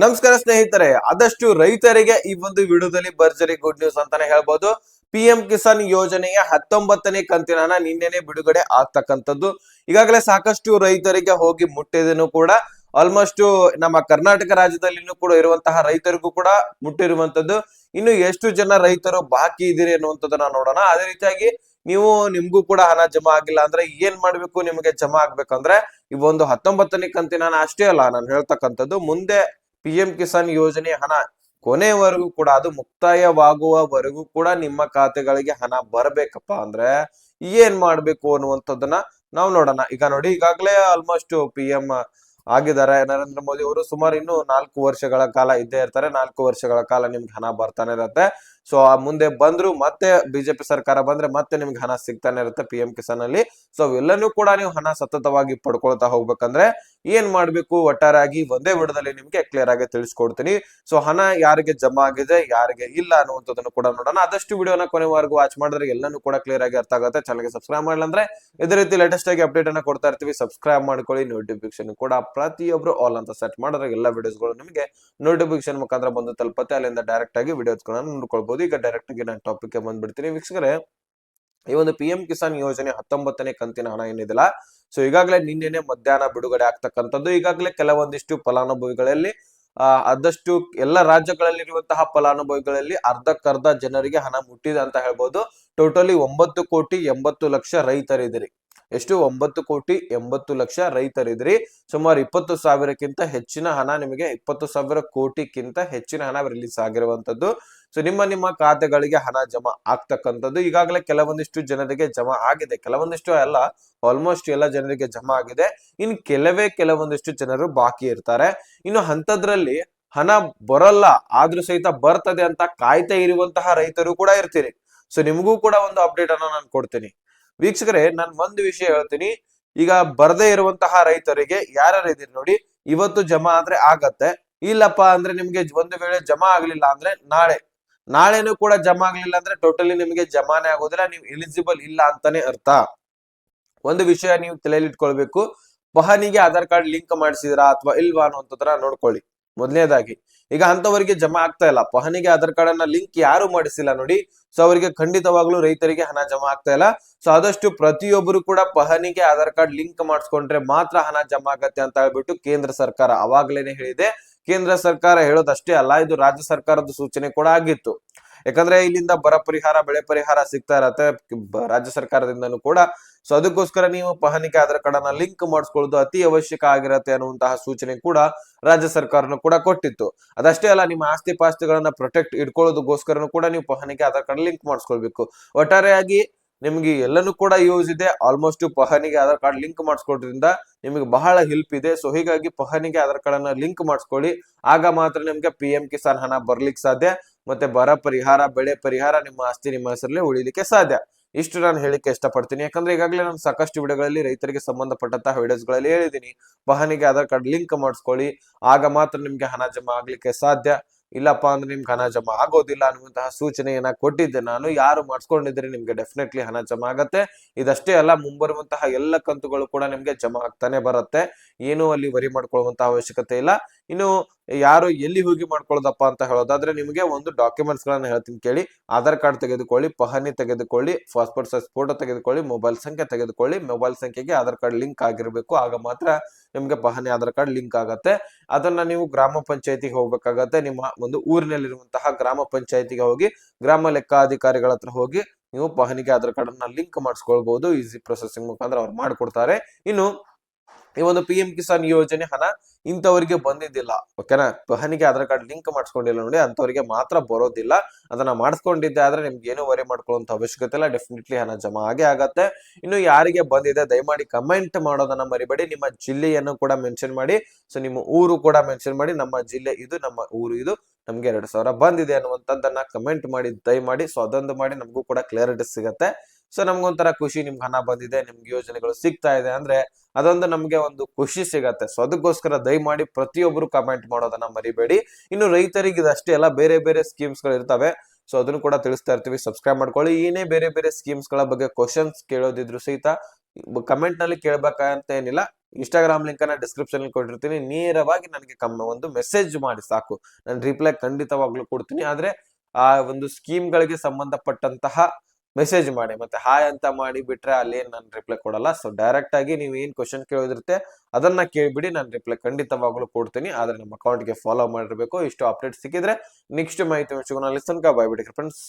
ನಮಸ್ಕಾರ ಸ್ನೇಹಿತರೆ, ಆದಷ್ಟು ರೈತರಿಗೆ ಈ ಒಂದು ವಿಡಿಯೋದಲ್ಲಿ ಭರ್ಜರಿ ಗುಡ್ ನ್ಯೂಸ್ ಅಂತಾನೆ ಹೇಳ್ಬೋದು. ಪಿ ಎಂ ಕಿಸಾನ್ ಯೋಜನೆಯ ಹತ್ತೊಂಬತ್ತನೇ ಕಂತಿನ ಹಣ ನಿನ್ನೆನೆ ಬಿಡುಗಡೆ ಆಗ್ತಕ್ಕಂಥದ್ದು. ಈಗಾಗಲೇ ಸಾಕಷ್ಟು ರೈತರಿಗೆ ಹೋಗಿ ಮುಟ್ಟಿದನು ಕೂಡ ಆಲ್ಮೋಸ್ಟ್ ನಮ್ಮ ಕರ್ನಾಟಕ ರಾಜ್ಯದಲ್ಲಿನೂ ಕೂಡ ಇರುವಂತಹ ರೈತರಿಗೂ ಕೂಡ ಮುಟ್ಟಿರುವಂತದ್ದು ಇನ್ನು ಎಷ್ಟು ಜನ ರೈತರು ಬಾಕಿ ಇದ್ದೀರಿ ಅನ್ನುವಂಥದ್ದನ್ನ ನೋಡೋಣ. ಅದೇ ರೀತಿಯಾಗಿ ನೀವು, ನಿಮ್ಗೂ ಕೂಡ ಹಣ ಜಮಾ ಆಗಿಲ್ಲ ಅಂದ್ರೆ ಏನ್ ಮಾಡ್ಬೇಕು, ನಿಮಗೆ ಜಮಾ ಆಗ್ಬೇಕಂದ್ರೆ ಈ ಒಂದು ಹತ್ತೊಂಬತ್ತನೇ ಕಂತಿನ ಅಷ್ಟೇ ಅಲ್ಲ, ನಾನು ಹೇಳ್ತಕ್ಕಂಥದ್ದು. ಮುಂದೆ ಪಿ ಎಂ ಕಿಸಾನ್ ಯೋಜನೆ ಹಣ. ಕೊನೆವರೆಗೂ ಕೂಡ ಅದು ಮುಕ್ತಾಯವಾಗುವವರೆಗೂ ಕೂಡ ನಿಮ್ಮ ಖಾತೆಗಳಿಗೆ ಹಣ ಬರಬೇಕಪ್ಪ ಅಂದ್ರೆ ಏನ್ ಮಾಡ್ಬೇಕು ಅನ್ನುವಂಥದ್ದನ್ನ ನಾವು ನೋಡೋಣ. ಈಗ ನೋಡಿ, ಈಗಾಗಲೇ ಆಲ್ಮೋಸ್ಟ್ ಪಿ ಎಂ ಆಗಿದ್ದಾರೆ. ನರೇಂದ್ರ ಮೋದಿ ಅವರು ಸುಮಾರು ಇನ್ನು ನಾಲ್ಕು ವರ್ಷಗಳ ಕಾಲ ಇದ್ದೇ ಇರ್ತಾರೆ. ನಾಲ್ಕು ವರ್ಷಗಳ ಕಾಲ ನಿಮ್ಗೆ ಹಣ ಬರ್ತಾನೆ ಇರತ್ತೆ. ಸೊ ಆ ಮುಂದೆ ಬಂದ್ರು ಮತ್ತೆ ಬಿಜೆಪಿ ಸರ್ಕಾರ ಬಂದ್ರೆ ಮತ್ತೆ ನಿಮ್ಗೆ ಹಣ ಸಿಗ್ತಾನೆ ಇರುತ್ತೆ ಪಿ ಎಂ ಕಿಸಾನ್ ಅಲ್ಲಿ ಸೊ ಅವೆಲ್ಲನೂ ಕೂಡ ನೀವು ಹಣ ಸತತವಾಗಿ ಪಡ್ಕೊಳ್ತಾ ಹೋಗ್ಬೇಕಂದ್ರೆ ಏನ್ ಮಾಡ್ಬೇಕು? ಒಟ್ಟಾರಾಗಿ ಒಂದೇ ವಿಡದಲ್ಲಿ ನಿಮ್ಗೆ ಕ್ಲಿಯರ್ ಆಗಿ ತಿಳಿಸ್ಕೊಡ್ತೀನಿ. ಸೊ ಹಣ ಯಾರಿಗೆ ಜಮಾ ಆಗಿದೆ, ಯಾರಿಗೆ ಇಲ್ಲ ಅನ್ನುವಂಥದ್ದನ್ನು ಕೂಡ ನೋಡೋಣ. ಆದಷ್ಟು ವಿಡಿಯೋನ ಕೊನೆವರೆಗೂ ವಾಚ್ ಮಾಡಿದ್ರೆ ಎಲ್ಲಾನು ಕೂಡ ಕ್ಲಿಯರ್ ಆಗಿ ಅರ್ಥ ಆಗುತ್ತೆ. ಚಾನಲ್ಗೆ ಸಬ್ಸ್ಕ್ರೈಬ್ ಮಾಡಿಲ್ಲ ಅಂದ್ರೆ ಇದೇ ರೀತಿ ಲೇಟೆಸ್ಟ್ ಆಗಿ ಅಪ್ಡೇಟ್ ಅನ್ನ ಕೊಡ್ತಾ ಇರ್ತೀವಿ. ಸಬ್ಸ್ಕ್ರೈಬ್ ಮಾಡ್ಕೊಳ್ಳಿ. ನೋಟಿಫಿಕೇಶನ್ ಕೂಡ ಪ್ರತಿಯೊಬ್ರು ಆಲ್ ಅಂತ ಸೆಟ್ ಮಾಡಿದ್ರೆ ಎಲ್ಲ ವಿಡಿಯೋಸ್ಗಳು ನಿಮಗೆ ನೋಟಿಫಿಕೇಶನ್ ಮುಖಾಂತರ ಬಂದು ತಲುಪತ್ತೆ. ಅಲ್ಲಿಂದ ಡೈರೆಕ್ಟ್ ಆಗಿ ವಿಡಿಯೋಸ್ಗಳನ್ನ ನೋಡ್ಕೊಳ್ಬಹುದು ಈಗ ಡೈರೆಕ್ಟ್ ಆಗಿ ನಾನು ಟಾಪಿಕ್ ಬಂದ್ಬಿಡ್ತೀನಿ. ವೀಕ್ಷಕರೇ, ಈ ಒಂದು ಪಿ ಕಿಸಾನ್ ಯೋಜನೆ ಹತ್ತೊಂಬತ್ತನೇ ಕಂತಿನ ಹಣ ಏನಿದಿಲ್ಲ ಸೊ ಈಗಾಗಲೇ ನಿನ್ನೆನೆ ಮಧ್ಯಾಹ್ನ ಬಿಡುಗಡೆ ಆಗ್ತಕ್ಕಂಥದ್ದು. ಈಗಾಗಲೇ ಕೆಲವೊಂದಿಷ್ಟು ಫಲಾನುಭವಿಗಳಲ್ಲಿ ಆದಷ್ಟು ಎಲ್ಲ ರಾಜ್ಯಗಳಲ್ಲಿರುವಂತಹ ಫಲಾನುಭವಿಗಳಲ್ಲಿ ಅರ್ಧಕ್ಕರ್ಧ ಜನರಿಗೆ ಹಣ ಮುಟ್ಟಿದೆ ಅಂತ ಹೇಳ್ಬೋದು. ಟೋಟಲಿ ಒಂಬತ್ತು ಕೋಟಿ ಎಂಬತ್ತು ಲಕ್ಷ ರೈತರಿದಿರಿ ಎಷ್ಟು? ಒಂಬತ್ತು ಕೋಟಿ ಎಂಬತ್ತು ಲಕ್ಷ ರೈತರಿದ್ರಿ. ಸುಮಾರು ಇಪ್ಪತ್ತು ಸಾವಿರಕ್ಕಿಂತ ಹೆಚ್ಚಿನ ಹಣ ನಿಮಗೆ ಇಪ್ಪತ್ತು ಸಾವಿರ ಕೋಟಿಕ್ಕಿಂತ ಹೆಚ್ಚಿನ ಹಣ ರಿಲೀಸ್ ಆಗಿರುವಂತದ್ದು ಸೊ ನಿಮ್ಮ ನಿಮ್ಮ ಖಾತೆಗಳಿಗೆ ಹಣ ಜಮಾ ಆಗ್ತಕ್ಕಂಥದ್ದು. ಈಗಾಗಲೇ ಕೆಲವೊಂದಿಷ್ಟು ಜನರಿಗೆ ಜಮಾ ಆಗಿದೆ. ಕೆಲವೊಂದಿಷ್ಟು ಅಲ್ಲ ಆಲ್ಮೋಸ್ಟ್ ಎಲ್ಲ ಜನರಿಗೆ ಜಮಾ ಆಗಿದೆ. ಇನ್ ಕೆಲವೇ ಕೆಲವೊಂದಿಷ್ಟು ಜನರು ಬಾಕಿ ಇರ್ತಾರೆ. ಇನ್ನು ಅಂತದ್ರಲ್ಲಿ ಹಣ ಬರಲ್ಲ, ಆದ್ರೂ ಸಹಿತ ಬರ್ತದೆ ಅಂತ ಕಾಯ್ತಾ ಇರುವಂತಹ ರೈತರು ಕೂಡ ಇರ್ತೀರಿ. ಸೊ ನಿಮಗೂ ಕೂಡ ಒಂದು ಅಪ್ಡೇಟ್ ಅನ್ನ ನಾನು ಕೊಡ್ತೀನಿ. ವೀಕ್ಷಕರೇ, ನಾನು ಒಂದು ವಿಷಯ ಹೇಳ್ತೀನಿ. ಈಗ ಬರದೇ ಇರುವಂತಹ ರೈತರಿಗೆ ಯಾರ್ಯಾರು ಇದೀರಿ ನೋಡಿ, ಇವತ್ತು ಜಮಾ ಆದ್ರೆ ಆಗತ್ತೆ. ಇಲ್ಲಪ್ಪ ಅಂದ್ರೆ ನಿಮ್ಗೆ ಒಂದು ವೇಳೆ ಜಮಾ ಆಗ್ಲಿಲ್ಲ ಅಂದ್ರೆ ನಾಳೆ. ನಾಳೆನೂ ಕೂಡ ಜಮಾ ಆಗ್ಲಿಲ್ಲ ಅಂದ್ರೆ ಟೋಟಲಿ ನಿಮ್ಗೆ ಜಮಾನೆ ಆಗೋದಿಲ್ಲ, ನೀವು ಎಲಿಜಿಬಲ್ ಇಲ್ಲ ಅಂತಾನೆ ಅರ್ಥ. ಒಂದು ವಿಷಯ ನೀವು ತಲೆಯಲ್ಲಿ ಇಟ್ಕೊಳ್ಬೇಕು. ಪಹನಿಗೆ ಆಧಾರ್ ಕಾರ್ಡ್ ಲಿಂಕ್ ಮಾಡಿಸಿದ್ರಾ ಅಥವಾ ಇಲ್ವಾ ಅನ್ನೋ ನೋಡ್ಕೊಳ್ಳಿ. ಮೊದಲನೇದಾಗಿ, ಈಗ ಅಂತವರಿಗೆ ಜಮಾ ಆಗ್ತಾ ಇಲ್ಲ. ಪಹನಿಗೆ ಆಧಾರ್ ಕಾರ್ಡ್ ಅನ್ನ ಲಿಂಕ್ ಯಾರು ಮಾಡಿಸಿಲ್ಲ ನೋಡಿ. ಸೊ ಅವರಿಗೆ ಖಂಡಿತವಾಗ್ಲೂ ರೈತರಿಗೆ ಹಣ ಜಮಾ ಆಗ್ತಾ ಇಲ್ಲ. ಸೊ ಆದಷ್ಟು ಪ್ರತಿಯೊಬ್ಬರು ಕೂಡ ಪಹನಿಗೆ ಆಧಾರ್ ಕಾರ್ಡ್ ಲಿಂಕ್ ಮಾಡಿಸ್ಕೊಂಡ್ರೆ ಮಾತ್ರ ಹಣ ಜಮಾ ಆಗತ್ತೆ ಅಂತ ಹೇಳ್ಬಿಟ್ಟು ಕೇಂದ್ರ ಸರ್ಕಾರ ಅವಾಗ್ಲೇನೆ ಹೇಳಿದೆ. ಕೇಂದ್ರ ಸರ್ಕಾರ ಹೇಳೋದಷ್ಟೇ ಅಲ್ಲ, ಇದು ರಾಜ್ಯ ಸರ್ಕಾರದ ಸೂಚನೆ ಕೂಡ ಆಗಿತ್ತು. ಯಾಕಂದ್ರೆ ಇಲ್ಲಿಂದ ಬರ ಪರಿಹಾರ, ಬೆಳೆ ಪರಿಹಾರ ಸಿಗ್ತಾ ಇರತ್ತೆ. ರಾಜ್ಯ ಸರ್ಕಾರದಿಂದನೂ ಕೂಡ. ಸೊ ಅದಕ್ಕೋಸ್ಕರ ನೀವು ಪಹಣಿಕೆ ಆಧಾರ್ ಕಾರ್ಡ್ ಅನ್ನ ಲಿಂಕ್ ಮಾಡಿಸ್ಕೊಳ್ಳೋದು ಅತಿ ಅವಶ್ಯಕ ಆಗಿರತ್ತೆ ಅನ್ನುವಂತಹ ಸೂಚನೆ ಕೂಡ ರಾಜ್ಯ ಸರ್ಕಾರನು ಕೂಡ ಕೊಟ್ಟಿತ್ತು. ಅದಷ್ಟೇ ಅಲ್ಲ, ನಿಮ್ಮ ಆಸ್ತಿ ಪಾಸ್ತಿಗಳನ್ನ ಪ್ರೊಟೆಕ್ಟ್ ಇಟ್ಕೊಳ್ಳೋದಕ್ಕೋಸ್ಕರನು ಕೂಡ ನೀವು ಪಹಣಿಕೆ ಆಧಾರ್ ಕಾರ್ಡ್ ಲಿಂಕ್ ಮಾಡಿಸ್ಕೊಳ್ಬೇಕು. ಒಟ್ಟಾರೆಯಾಗಿ ನಿಮ್ಗೆ ಎಲ್ಲನೂ ಕೂಡ ಯೂಸ್ ಇದೆ. ಆಲ್ಮೋಸ್ಟ್ ಪಹಣಿಗೆ ಆಧಾರ್ ಕಾರ್ಡ್ ಲಿಂಕ್ ಮಾಡಿಸ್ಕೊಡ್ರಿಂದ ನಿಮಗೆ ಬಹಳ ಹೆಲ್ಪ್ ಇದೆ. ಸೊ ಹೀಗಾಗಿ ಪಹನಿಗೆ ಆಧಾರ್ ಕಾರ್ಡ್ ಅನ್ನ ಲಿಂಕ್ ಮಾಡಿಸ್ಕೊಳ್ಳಿ. ಆಗ ಮಾತ್ರ ನಿಮ್ಗೆ ಪಿ ಎಂ ಕಿಸಾನ್ ಹಣ ಬರ್ಲಿಕ್ಕೆ ಸಾಧ್ಯ. ಮತ್ತೆ ಬರ ಪರಿಹಾರ, ಬೆಳೆ ಪರಿಹಾರ ನಿಮ್ಮ ಆಸ್ತಿ ನಿಮ್ಮ ಹೆಸರಲ್ಲೇ ಉಳಿಲಿಕ್ಕೆ ಸಾಧ್ಯ. ಇಷ್ಟು ನಾನು ಹೇಳಿಕ್ಕೆ ಇಷ್ಟಪಡ್ತೀನಿ. ಯಾಕಂದ್ರೆ ಈಗಾಗಲೇ ನಾನು ಸಾಕಷ್ಟು ವಿಡಿಯೋಗಳಲ್ಲಿ ರೈತರಿಗೆ ಸಂಬಂಧಪಟ್ಟಂತಹ ವಿಡಿಯೋಸ್ಗಳಲ್ಲಿ ಹೇಳಿದ್ದೀನಿ. ವಾಹನಿಗೆ ಆಧಾರ್ ಕಾರ್ಡ್ ಲಿಂಕ್ ಮಾಡಿಸ್ಕೊಳ್ಳಿ. ಆಗ ಮಾತ್ರ ನಿಮ್ಗೆ ಹಣ ಜಮಾ ಆಗ್ಲಿಕ್ಕೆ ಸಾಧ್ಯ. ಇಲ್ಲಪ್ಪ ಅಂದ್ರೆ ನಿಮ್ಗೆ ಹಣ ಜಮಾ ಆಗೋದಿಲ್ಲ ಅನ್ನುವಂತಹ ಸೂಚನೆಯನ್ನ ಕೊಟ್ಟಿದ್ದೆ ನಾನು. ಯಾರು ಮಾಡಿಸ್ಕೊಂಡಿದ್ರೆ ನಿಮ್ಗೆ ಡೆಫಿನೆಟ್ಲಿ ಹಣ ಜಮಾ ಆಗತ್ತೆ. ಇದಷ್ಟೇ ಅಲ್ಲ, ಮುಂಬರುವಂತಹ ಎಲ್ಲ ಕಂತುಗಳು ಕೂಡ ನಿಮ್ಗೆ ಜಮಾ ಆಗ್ತಾನೆ ಬರುತ್ತೆ. ಏನು ಅಲ್ಲಿ ವರಿ ಮಾಡ್ಕೊಳ್ಳುವಂತಹ ಅವಶ್ಯಕತೆ ಇಲ್ಲ. ಇನ್ನು ಯಾರು ಎಲ್ಲಿ ಹೋಗಿ ಮಾಡ್ಕೊಳ್ಳೋದಪ್ಪ ಅಂತ ಹೇಳೋದಾದ್ರೆ ನಿಮಗೆ ಒಂದು ಡಾಕ್ಯುಮೆಂಟ್ಸ್ ಗಳನ್ನ ಹೇಳ್ತೀನಿ ಕೇಳಿ. ಆಧಾರ್ ಕಾರ್ಡ್ ತೆಗೆದುಕೊಳ್ಳಿ, ಪಹಣಿ ತೆಗೆದುಕೊಳ್ಳಿ ಪಾಸ್ಪೋರ್ಟ್ ಸೈಜ್ ಫೋಟೋ ತೆಗೆದುಕೊಳ್ಳಿ ಮೊಬೈಲ್ ಸಂಖ್ಯೆ ತೆಗೆದುಕೊಳ್ಳಿ. ಮೊಬೈಲ್ ಸಂಖ್ಯೆಗೆ ಆಧಾರ್ ಕಾರ್ಡ್ ಲಿಂಕ್ ಆಗಿರಬೇಕು. ಆಗ ಮಾತ್ರ ನಿಮ್ಗೆ ಪಹಣಿ ಆಧಾರ್ ಕಾರ್ಡ್ ಲಿಂಕ್ ಆಗತ್ತೆ. ಅದನ್ನ ನೀವು ಗ್ರಾಮ ಪಂಚಾಯತಿಗೆ ಹೋಗ್ಬೇಕಾಗತ್ತೆ. ನಿಮ್ಮ ಒಂದು ಊರಿನಲ್ಲಿರುವಂತಹ ಗ್ರಾಮ ಪಂಚಾಯತಿಗೆ ಹೋಗಿ, ಗ್ರಾಮ ಲೆಕ್ಕಾಧಿಕಾರಿಗಳ ಹತ್ರ ಹೋಗಿ ನೀವು ಪಹಣಿಗೆ ಆಧಾರ್ ಕಾರ್ಡ್ ಅನ್ನ ಲಿಂಕ್ ಮಾಡಿಸ್ಕೊಳ್ಬಹುದು ಈಸಿ ಪ್ರೊಸೆಸಿಂಗ್ ಮುಖಾಂತರ ಅವ್ರು ಮಾಡ್ಕೊಡ್ತಾರೆ. ಇನ್ನು ಈ ಒಂದು ಪಿ ಎಂ ಕಿಸಾನ್ ಯೋಜನೆ ಹಣ ಇಂಥವರಿಗೆ ಬಂದಿದ್ದಿಲ್ಲ. ಓಕೆನಾ? ಪಹನಿಗೆ ಆಧಾರ್ ಕಾರ್ಡ್ ಲಿಂಕ್ ಮಾಡಿಸ್ಕೊಂಡಿಲ್ಲ ನೋಡಿ, ಅಂಥವರಿಗೆ ಮಾತ್ರ ಬರೋದಿಲ್ಲ. ಅದನ್ನ ಮಾಡಿಸ್ಕೊಂಡಿದ್ದೆ ಆದ್ರೆ ನಿಮ್ಗೆ ಏನು ವರಿ ಮಾಡ್ಕೊಳ್ಳುವಂತ ಅವಶ್ಯಕತೆ ಇಲ್ಲ. ಡೆಫಿನೆಟ್ಲಿ ಹಣ ಜಮಾ ಆಗೇ ಆಗತ್ತೆ. ಇನ್ನು ಯಾರಿಗೆ ಬಂದಿದೆ, ದಯಮಾಡಿ ಕಮೆಂಟ್ ಮಾಡೋದನ್ನ ಮರಿಬೇಡಿ. ನಿಮ್ಮ ಜಿಲ್ಲೆಯನ್ನು ಕೂಡ ಮೆನ್ಷನ್ ಮಾಡಿ. ಸೊ ನಿಮ್ಮ ಊರು ಕೂಡ ಮೆನ್ಷನ್ ಮಾಡಿ. ನಮ್ಮ ಜಿಲ್ಲೆ ಇದು, ನಮ್ಮ ಊರು ಇದು. ನಮ್ಗೆ ಎರಡು ಸಾವಿರ ಬಂದಿದೆ ಅನ್ನುವಂಥದ್ದನ್ನ ಕಮೆಂಟ್ ಮಾಡಿ, ದಯಮಾಡಿ ಸೊ ಅದೊಂದು ಮಾಡಿ. ನಮಗೂ ಕೂಡ ಕ್ಲಿಯರಿಟಿ ಸಿಗತ್ತೆ. ಸೊ ನಮ್ಗೊಂಥರ ಖುಷಿ, ನಿಮ್ಗೆ ಹಣ ಬಂದಿದೆ, ನಿಮ್ಗೆ ಯೋಜನೆಗಳು ಸಿಗ್ತಾ ಇದೆ. ಅಂದ್ರೆ ಅದೊಂದು ನಮ್ಗೆ ಒಂದು ಖುಷಿ ಸಿಗತ್ತೆ. ಸೊ ಅದಕ್ಕೋಸ್ಕರ ದಯಮಾಡಿ ಪ್ರತಿಯೊಬ್ಬರು ಕಮೆಂಟ್ ಮಾಡೋದನ್ನ ಮರಿಬೇಡಿ. ಇನ್ನು ರೈತರಿಗೆ ಇದಷ್ಟೇ ಅಲ್ಲ, ಬೇರೆ ಬೇರೆ ಸ್ಕೀಮ್ಸ್ಗಳು ಇರ್ತವೆ. ಸೊ ಅದನ್ನು ಕೂಡ ತಿಳಿಸ್ತಾ ಇರ್ತೀವಿ. ಸಬ್ಸ್ಕ್ರೈಬ್ ಮಾಡ್ಕೊಳ್ಳಿ. ಏನೇ ಬೇರೆ ಬೇರೆ ಸ್ಕೀಮ್ಸ್ಗಳ ಬಗ್ಗೆ ಕ್ವಶನ್ಸ್ ಕೇಳೋದಿದ್ರು ಸಹಿತ ಕಮೆಂಟ್ನಲ್ಲಿ ಕೇಳ್ಬೇಕಂತ ಏನಿಲ್ಲ. ಇನ್ಸ್ಟಾಗ್ರಾಮ್ ಲಿಂಕ್ ಅನ್ನ ಡಿಸ್ಕ್ರಿಪ್ಷನ್ ಕೊಟ್ಟಿರ್ತೀನಿ. ನೇರವಾಗಿ ನನಗೆ ಕಮ್ಮ ಒಂದು ಮೆಸೇಜ್ ಮಾಡಿ ಸಾಕು. ನಾನು ರಿಪ್ಲೈ ಖಂಡಿತವಾಗ್ಲೂ ಕೊಡ್ತೀನಿ. ಆದ್ರೆ, ಆ ಒಂದು ಸ್ಕೀಮ್ಗಳಿಗೆ ಸಂಬಂಧಪಟ್ಟಂತಹ ಮೆಸೇಜ್ ಮಾಡಿ, ಮತ್ತೆ ಹಾಯ್ ಅಂತ ಮಾಡಿ ಬಿಟ್ರೆ ಅಲ್ಲಿ ನಾನು ರಿಪ್ಲೈ ಕೊಡಲ್ಲ. ಸೊ ಡೈರೆಕ್ಟ್ ಆಗಿ ನೀವು ಏನ್ ಕ್ವಶನ್ ಕೇಳೋದಿರುತ್ತೆ, ಅದನ್ನ ಕೇಳಿಬಿಡಿ. ನಾನು ರಿಪ್ಲೈ ಖಂಡಿತವಾಗ್ಲೂ ಕೊಡ್ತೀನಿ. ಆದ್ರೆ ನಮ್ಮ ಅಕೌಂಟ್ಗೆ ಫಾಲೋ ಮಾಡಿರ್ಬೇಕು. ಇಷ್ಟು ಅಪ್ಡೇಟ್ ಸಿಕ್ಕಿದ್ರೆ ನೆಕ್ಸ್ಟ್ ಮಾಹಿತಿ ಅಲ್ಲಿ ತನಕ ಬಾಯ್ ಬಿಡಿ ಫ್ರೆಂಡ್ಸ್